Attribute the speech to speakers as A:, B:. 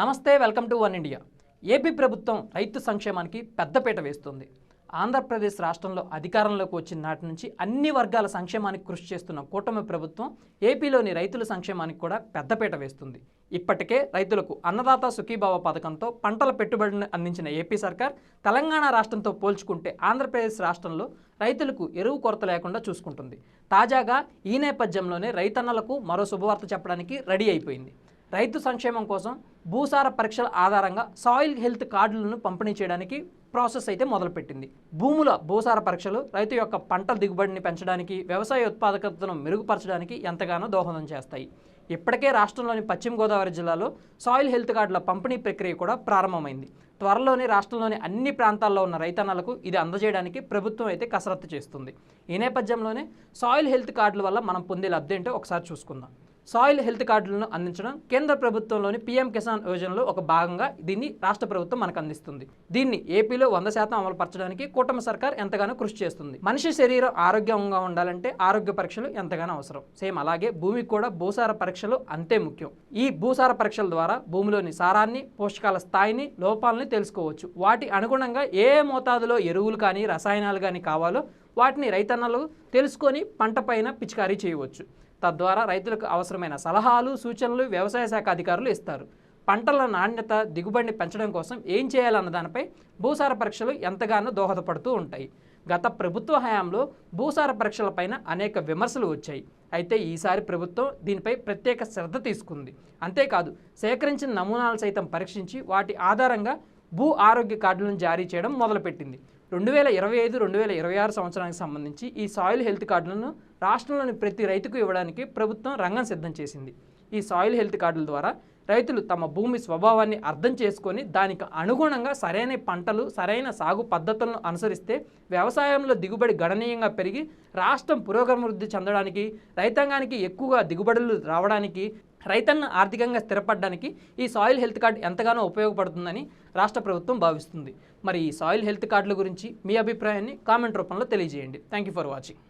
A: నమస్తే welcome to One India. AP ప్రభుత్వం రైతు సంక్షేమానికి పెద్దపీట వేస్తుంది. ఆంధ్రప్రదేశ్ రాష్ట్రంలో అధికారంలోకి వచ్చిన నాటి నుంచి అన్ని వర్గాల సంక్షేమానికి కృషి చేస్తున్న కూటమి ప్రభుత్వం ఏపీలోని రైతుల సంక్షేమానికి కూడా పెద్దపీట వేస్తుంది. ఇప్పటికే రైతులకు అన్నదాత సుఖీభావ పథకంతో పంటల పెట్టుబడిని అందించిన ఏపీ సర్కార్ తెలంగాణ రాష్ట్రంతో పోల్చుకుంటే ఆంధ్రప్రదేశ్ రాష్ట్రంలో రైతులకు ఎరువు కొరత లేకుండా చూసుకుంటుంది. తాజాగా ఈ నేపథ్యంలోనే రైతన్నలకు మరో శుభవార్త చెప్పడానికి రెడీ అయిపోయింది. రైతు సంక్షేమం కోసం భూసార పరీక్షల ఆధారంగా సాయిల్ హెల్త్ కార్డులను పంపిణీ చేయడానికి ప్రాసెస్ అయితే మొదలుపెట్టింది. భూముల భూసార పరీక్షలు రైతు యొక్క పంటల దిగుబడిని పెంచడానికి వ్యవసాయ ఉత్పాదకతను మెరుగుపరచడానికి ఎంతగానో దోహదం చేస్తాయి. ఇప్పటికే రాష్ట్రంలోని పశ్చిమ గోదావరి జిల్లాలో సాయిల్ హెల్త్ కార్డుల పంపిణీ ప్రక్రియ కూడా ప్రారంభమైంది. త్వరలోనే రాష్ట్రంలోని అన్ని ప్రాంతాల్లో ఉన్న రైతన్నలకు ఇది అందజేయడానికి ప్రభుత్వం అయితే కసరత్తు చేస్తుంది. ఈ నేపథ్యంలోనే సాయిల్ హెల్త్ కార్డుల వల్ల మనం పొందే లబ్ధి ఏంటో ఒకసారి చూసుకుందాం. సాయిల్ హెల్త్ కార్డులను అందించడం కేంద్ర ప్రభుత్వంలోని పీఎం కిసాన్ యోజనలో ఒక భాగంగా దీన్ని రాష్ట్ర ప్రభుత్వం మనకు అందిస్తుంది. దీన్ని ఏపీలో వంద శాతం అమలు పరచడానికి కూటమి సర్కార్ ఎంతగానో కృషి చేస్తుంది. మనిషి శరీరం ఆరోగ్యంగా ఉండాలంటే ఆరోగ్య పరీక్షలు ఎంతగానో అవసరం. సేమ్ అలాగే భూమికి కూడా భూసార పరీక్షలు అంతే ముఖ్యం. ఈ భూసార పరీక్షల ద్వారా భూమిలోని సారాన్ని పోషకాల స్థాయిని లోపాలని తెలుసుకోవచ్చు. వాటి అనుగుణంగా ఏ మోతాదులో ఎరువులు కానీ రసాయనాలు కానీ కావాలో వాటిని రైతన్నలు తెలుసుకొని పంట పైన పిచికారీ చేయవచ్చు. తద్వారా రైతులకు అవసరమైన సలహాలు సూచనలు వ్యవసాయ శాఖ అధికారులు ఇస్తారు. పంటల నాణ్యత దిగుబడిని పెంచడం కోసం ఏం చేయాలన్న దానిపై భూసార పరీక్షలు ఎంతగానో దోహదపడుతూ ఉంటాయి. గత ప్రభుత్వ హయాంలో భూసార పరీక్షలపైన అనేక విమర్శలు వచ్చాయి. అయితే ఈసారి ప్రభుత్వం దీనిపై ప్రత్యేక శ్రద్ధ తీసుకుంది. అంతేకాదు సేకరించిన నమూనాలు సైతం పరీక్షించి వాటి ఆధారంగా భూ ఆరోగ్య కార్డులను జారీ చేయడం మొదలుపెట్టింది. రెండు వేల ఇరవై ఐదు రెండు వేల ఇరవై ఆరు సంవత్సరానికి సంబంధించి ఈ సాయిల్ హెల్త్ కార్డులను రాష్ట్రంలోని ప్రతి రైతుకు ఇవ్వడానికి ప్రభుత్వం రంగం సిద్ధం చేసింది. ఈ సాయిల్ హెల్త్ కార్డుల ద్వారా రైతులు తమ భూమి స్వభావాన్ని అర్థం చేసుకొని దానికి అనుగుణంగా సరైన పంటలు సరైన సాగు పద్ధతులను అనుసరిస్తే వ్యవసాయంలో దిగుబడి గణనీయంగా పెరిగి రాష్ట్రం పురోగమృద్ధి చెందడానికి రైతాంగానికి ఎక్కువగా దిగుబడులు రావడానికి రైతన్న ఆర్థికంగా స్థిరపడడానికి ఈ సాయిల్ హెల్త్ కార్డు ఎంతగానో ఉపయోగపడుతుందని రాష్ట్ర ప్రభుత్వం భావిస్తుంది. మరి ఈ సాయిల్ హెల్త్ కార్డుల గురించి మీ అభిప్రాయాన్ని కామెంట్ రూపంలో తెలియజేయండి. Thank you for watching.